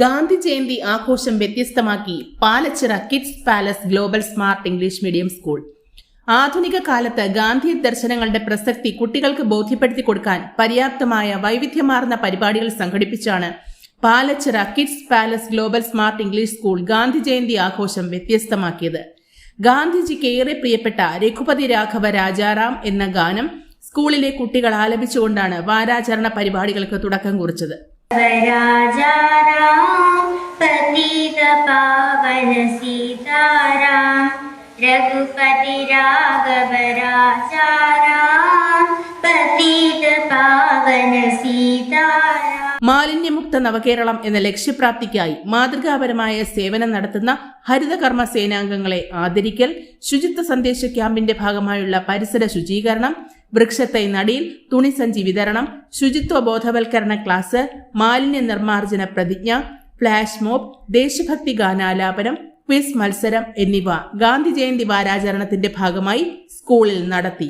ഗാന്ധി ജയന്തി ആഘോഷം വ്യത്യസ്തമാക്കി Palachira kids palace global smart English medium school. ആധുനിക കാലത്ത് ഗാന്ധി ദർശനങ്ങളുടെ പ്രസക്തി കുട്ടികൾക്ക് ബോധ്യപ്പെടുത്തി കൊടുക്കാൻ പര്യാപ്തമായ വൈവിധ്യമാർന്ന പരിപാടികൾ സംഘടിപ്പിച്ചാണ് Palachira kids palace global smart English school Gandhi Jayanti ആഘോഷം വ്യത്യസ്തമാക്കിയത്. ഗാന്ധിജിക്ക് ഏറെ പ്രിയപ്പെട്ട രഘുപതി രാഘവ രാജാറാം എന്ന ഗാനം സ്കൂളിലെ കുട്ടികൾ ആലപിച്ചുകൊണ്ടാണ് വാരാചരണ പരിപാടികൾക്ക് തുടക്കം കുറിച്ചത്. राजाराम पतित पावन सीताराम रघुपति राघव राजाराम पतित पावन सीताराम മാലിന്യമുക്ത നവകേരളം എന്ന ലക്ഷ്യപ്രാപ്തിക്കായി മാതൃകാപരമായ സേവനം നടത്തുന്ന ഹരിതകർമ്മ സേനാംഗങ്ങളെ ആദരിക്കൽ ശുചിത്വ സന്ദേശ ക്യാമ്പിന്റെ ഭാഗമായുള്ള പരിസര ശുചീകരണം വൃക്ഷത്തൈ നടിയിൽ തുണിസഞ്ചി വിതരണം ശുചിത്വ ബോധവൽക്കരണ ക്ലാസ് മാലിന്യ നിർമ്മാർജന പ്രതിജ്ഞ ഫ്ലാഷ് മോബ് ദേശഭക്തി ഗാനാലാപനം ക്വിസ് മത്സരം എന്നിവ ഗാന്ധി ജയന്തി വാരാചരണത്തിന്റെ ഭാഗമായി സ്കൂളിൽ നടത്തി.